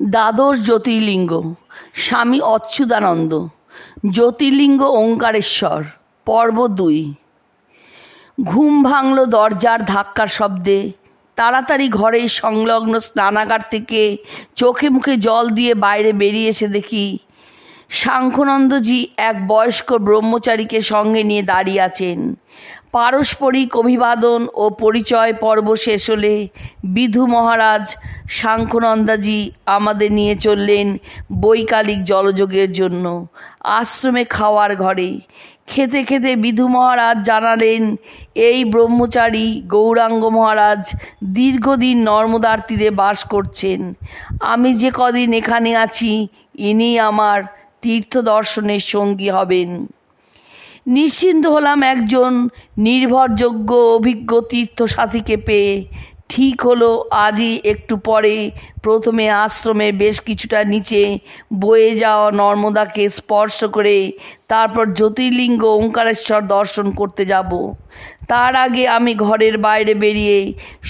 দ্বাদশ জ্যোতির্লিঙ্গ, স্বামী অচ্যুতানন্দ, জ্যোতির্লিঙ্গ ওঙ্কারেশ্বর, পর্ব দুই। ঘুম ভাঙল দরজার ধাক্কার শব্দে, তাড়াতাড়ি ঘরের সংলগ্ন স্নানাগার থেকে চোখে মুখে জল দিয়ে বাইরে বেরিয়ে এসে দেখি সাংখ্যনন্দজি এক বয়স্ক ব্রহ্মচারীকে সঙ্গে নিয়ে দাঁড়িয়ে আছেন। পারস্পরিক অভিবাদন ও পরিচয় পর্ব শেষ হলে বিধু মহারাজ সাংখ্যনন্দাজি আমাদের নিয়ে চললেন বৈকালিক জলযোগের জন্য আশ্রমে খাওয়ার ঘরে। খেতে খেতে বিধু মহারাজ জানালেন, এই ব্রহ্মচারী গৌরাঙ্গ মহারাজ দীর্ঘদিন নর্মদার তীরে বাস করছেন। আমি যে কদিন এখানে আছি, ইনি আমার তীর্থ দর্শনের সঙ্গী হবেন। নিশ্চিন্ত হলাম একজন নির্ভরযোগ্য অভিজ্ঞ তীর্থসাথীকে পেয়ে ঠিক হলো, আজই একটু পরে প্রথমে আশ্রমে বেশ কিছুটা নিচে বয়ে যাওয়া নর্মদাকে স্পর্শ করে তারপর জ্যোতির্লিঙ্গ ওঙ্কারেশ্বর দর্শন করতে যাব। তার আগে আমি ঘরের বাইরে বেরিয়ে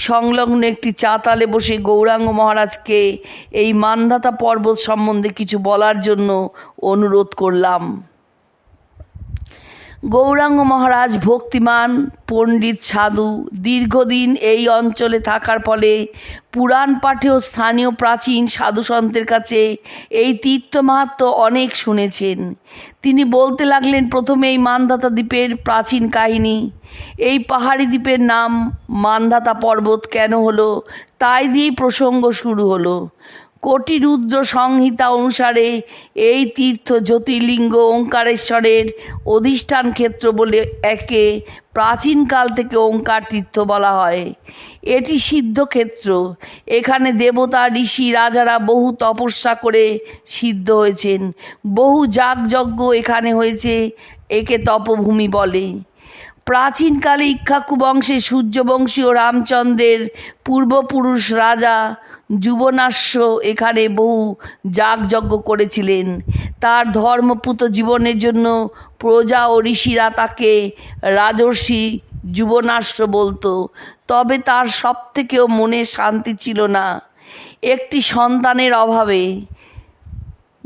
সংলগ্ন একটি চাতালে বসে গৌরাঙ্গ মহারাজকে এই মান্ধাতা পর্বত সম্বন্ধে কিছু বলার জন্য অনুরোধ করলাম। গৌরাঙ্গ মহারাজ ভক্তিমান, পণ্ডিত সাধু, দীর্ঘদিন এই অঞ্চলে থাকার ফলে পুরাণ পাঠেও স্থানীয় প্রাচীন সাধু সন্তের কাছে এই তীর্থ মাহাত্ম অনেক শুনেছেন। তিনি বলতে লাগলেন প্রথমে এই মানধাতা দ্বীপের প্রাচীন কাহিনী। এই পাহাড়ি দ্বীপের নাম মানধাতা পর্বত কেন হলো, তাই দিয়েই প্রসঙ্গ শুরু হলো। কোটি রুদ্র সংহিতা অনুসারে এই তীর্থ জ্যোতির্লিঙ্গ ওঙ্কারেশ্বরের অধিষ্ঠান ক্ষেত্র বলে একে প্রাচীনকাল থেকে ওঙ্কার তীর্থ বলা হয়। এটি সিদ্ধ ক্ষেত্র। এখানে দেবতা, ঋষি, রাজারা বহু তপস্যা করে সিদ্ধ হয়েছেন। বহু যাগযজ্ঞ এখানে হয়েছে, একে তপভূমি বলে। প্রাচীনকালে ইক্ষাকু বংশে সূর্যবংশী ও রামচন্দ্রের পূর্বপুরুষ রাজা যুবনাশ্য এখানে বহু যাগযজ্ঞ করেছিলেন। তার ধর্মপুত জীবনের জন্য প্রজা ও ঋষিরা তাকে রাজর্ষি যুবনাশ্য বলতো। তবে তার সব থেকেও মনে শান্তি ছিল না। একটি সন্তানের অভাবে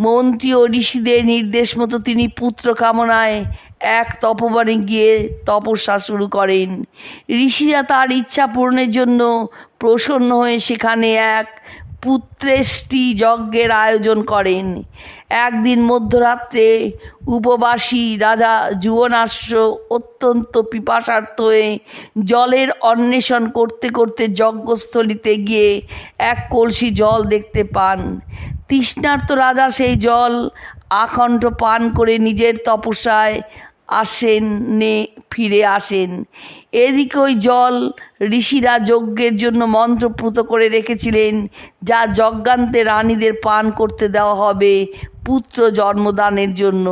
মন্ত্রী ও ঋষিদের নির্দেশ মতো তিনি পুত্র কামনায় এক তপবনে গিয়ে তপস্যা শুরু করেন। ঋষিরা তার ইচ্ছা পূরণের জন্য প্রসন্ন হয়ে সেখানে এক পুত্রেষ্টি যজ্ঞের আয়োজন করেন। একদিন মধ্যরাত্রে উপবাসী রাজা যুবনাশ্য অত্যন্ত পিপাসার্থ হয়ে জলের অন্বেষণ করতে করতে যজ্ঞস্থলিতে গিয়ে এক কলসি জল দেখতে পান। তৃষ্ণার্ত রাজা সেই জল আখণ্ড পান করে নিজের তপস্যায় আসেন নে, ফিরে আসেন। এদিকে ওই জল ঋষিরা যজ্ঞের জন্য মন্ত্রপুত করে রেখেছিলেন, যা যজ্ঞান্তে রানীদের পান করতে দেওয়া হবে পুত্র জন্মদানের জন্য।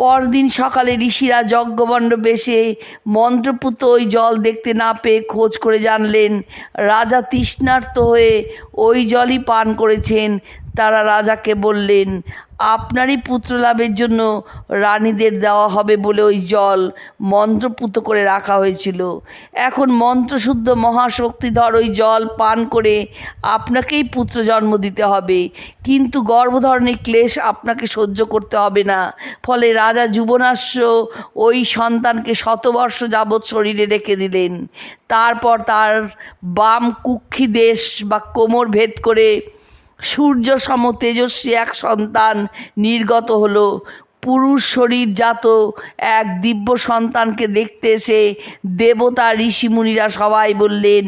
পরদিন সকালে ঋষিরা যজ্ঞবণ্ড বেশে মন্ত্রপুত ওই জল দেখতে না পেয়ে খোঁজ করে জানলেন, রাজা তৃষ্ণার্ত হয়ে ওই জলই পান করেছেন তারা রাজাকে বললেন, আপনারই পুত্র লাভের জন্য রানীদের দেওয়া হবে বলে ওই জল মন্ত্রপুত করে রাখা হয়েছিল। এখন মন্ত্রশুদ্ধ মহাশক্তিধর ওই জল পান করে আপনাকেই পুত্র জন্ম দিতে হবে। কিন্তু গর্ভধারণের ক্লেশ আপনাকে সহ্য করতে হবে না। ফলে রাজা যুবনাশ্য ওই সন্তানকে শতবর্ষ যাবৎ শরীরে রেখে দিলেন। তারপর তার বাম কুক্ষি দেশ বা কোমর ভেদ করে সূর্য সম তেজস্বী এক সন্তান নির্গত হলো। পুরুষ শরীর জাত এক দিব্য সন্তানকে দেখতে এসে দেবতা ঋষিমুনিরা সবাই বললেন,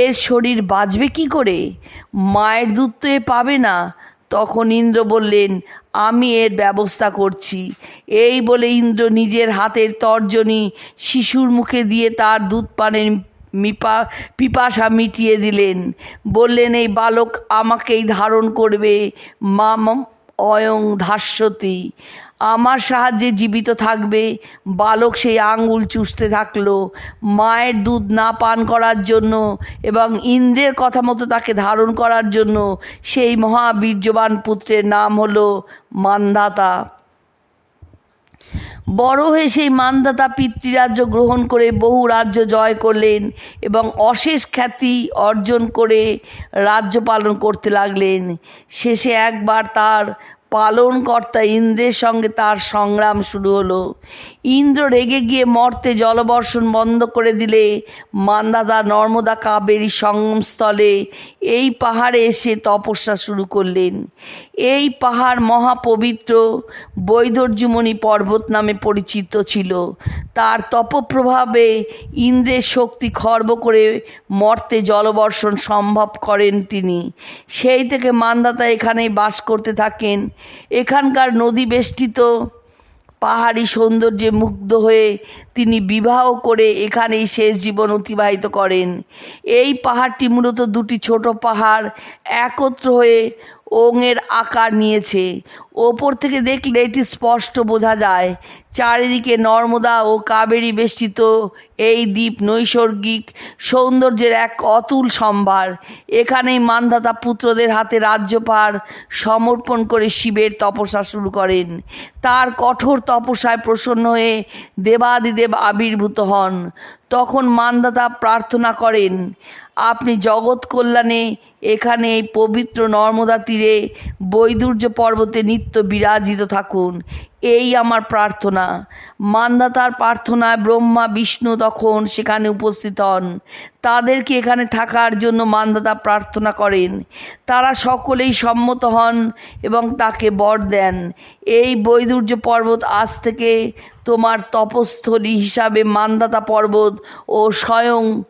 এর শরীর বাঁচবে কি করে? মায়ের দুধ তো এ পাবে না। তখন ইন্দ্র বললেন, আমি এর ব্যবস্থা করছি। এই বলে ইন্দ্র নিজের হাতের তর্জনী শিশুর মুখে দিয়ে তার দুধ পানের মিপা, পিপাসা মিটিয়ে দিলেন। বললেন, এই বালক আমাকেই ধারণ করবে। মাম অয়ং ধাস্যতি। আমার সাহায্যে জীবিত থাকবে। বালক সেই আঙ্গুল চুষতে থাকল। মায়ের দুধ না পান করার জন্য এবং ইন্দ্রের কথা মতো তাকে ধারণ করার জন্য সেই মহাবীর্যবান পুত্রের নাম হলো মান্ধাতা। বড় হয়ে সেই মানদাতা পিতৃরাজ্য গ্রহণ করে বহু রাজ্য জয় করলেন এবং অশেষ খ্যাতি অর্জন করে রাজ্য পালন করতে লাগলেন। শেষে একবার তার পালনকর্তা ইন্দ্রের সঙ্গে তার সংগ্রাম শুরু হলো। ইন্দ্র রেগে গিয়ে মর্তে জলবর্ষণ বন্ধ করে দিলে, মান্দাদা নর্মদা কাবেরী সঙ্গমস্থলে এই পাহাড়ে এসে তপস্যা শুরু করলেন। এই পাহাড় মহাপবিত্র বৈদর্যমণি পর্বত নামে পরিচিত ছিল। তার তপপ্রভাবে ইন্দ্রের শক্তি খর্ব করে মর্তে জলবর্ষণ সম্ভব করেন তিনি। সেই থেকে মান্দাতা এখানেই বাস করতে থাকেন। এখানকার নদী বেষ্টিত পাহাড়ি সৌন্দর্যে মুগ্ধ হয়ে তিনি বিবাহ করে এখানেই শেষ জীবন অতিবাহিত করেন। এই পাহাড়টি মূলত দুটি ছোট পাহাড় একত্র হয়ে ওঙের আকার নিয়েছে। ওপর থেকে দেখলে এটি স্পষ্ট বোঝা যায়। চারিদিকে নর্মদা ও কাবেরী বেষ্টিত এই দ্বীপ নৈসর্গিক সৌন্দর্যের এক অতুল সম্ভার। এখানেই মান্ধাতা পুত্রদের হাতে রাজ্যপার সমর্পণ করে শিবের তপস্যা শুরু করেন। তার কঠোর তপস্যায় প্রসন্ন হয়ে দেবাদিদেব আবির্ভূত হন। তখন মান্দাতা প্রার্থনা করেন, আপনি জগৎ কল্যাণে এখানে এই পবিত্র নর্মদা তীরে বৈদুর্য পর্বতে নিত্য বিরাজিত থাকুন। এই আমার প্রার্থনা। মান্দাতার প্রার্থনায় ব্রহ্মা, বিষ্ণু তখন সেখানে উপস্থিত হন। তাদেরকে এখানে থাকার জন্য মান্দাতা প্রার্থনা করেন। তারা সকলেই সম্মত হন এবং তাকে বর দেন। এই বৈদুর্য পর্বত আজ থেকে তোমার তপস্থলী হিসাবে মান্দাতা পর্বত ও স্বয়ং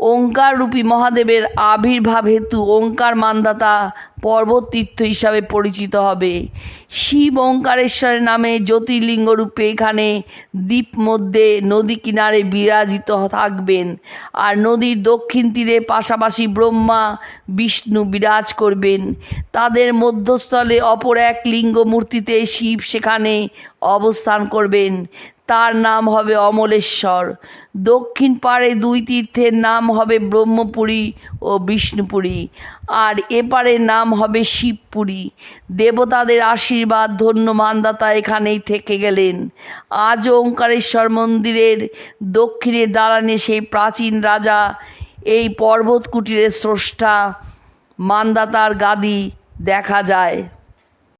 ওঙ্কাররূপী মহাদেবের আবির্ভাব হেতু ওঙ্কার মান্দাতা পর্বত তীর্থ হিসাবে পরিচিত হবে। শিব ওঙ্কারেশ্বরের নামে জ্যোতির্লিঙ্গ রূপে এখানে দ্বীপ মধ্যে নদী কিনারে বিরাজিত থাকবেন। আর নদীর দক্ষিণ তীরে পাশাপাশি ব্রহ্মা, বিষ্ণু বিরাজ করবেন। তাদের মধ্যস্থলে অপর এক লিঙ্গ মূর্তিতে শিব সেখানে অবস্থান করবেন। তার নাম হবে অমলেশ্বর। দক্ষিণ পাড়ে দুই তীর্থের নাম হবে ব্রহ্মপুরী ও বিষ্ণুপুরী। আর এপারের নাম হবে শিবপুরী। দেবতাদের আশীর্বাদ ধন্য মানদাতা এখানেই থেকে গেলেন। আজ ওঙ্কারেশ্বর মন্দিরের দক্ষিণে দাঁড়ানে সেই প্রাচীন রাজা, এই পর্বত কুটিরের স্রষ্টা মানদাতার গাদি দেখা যায়।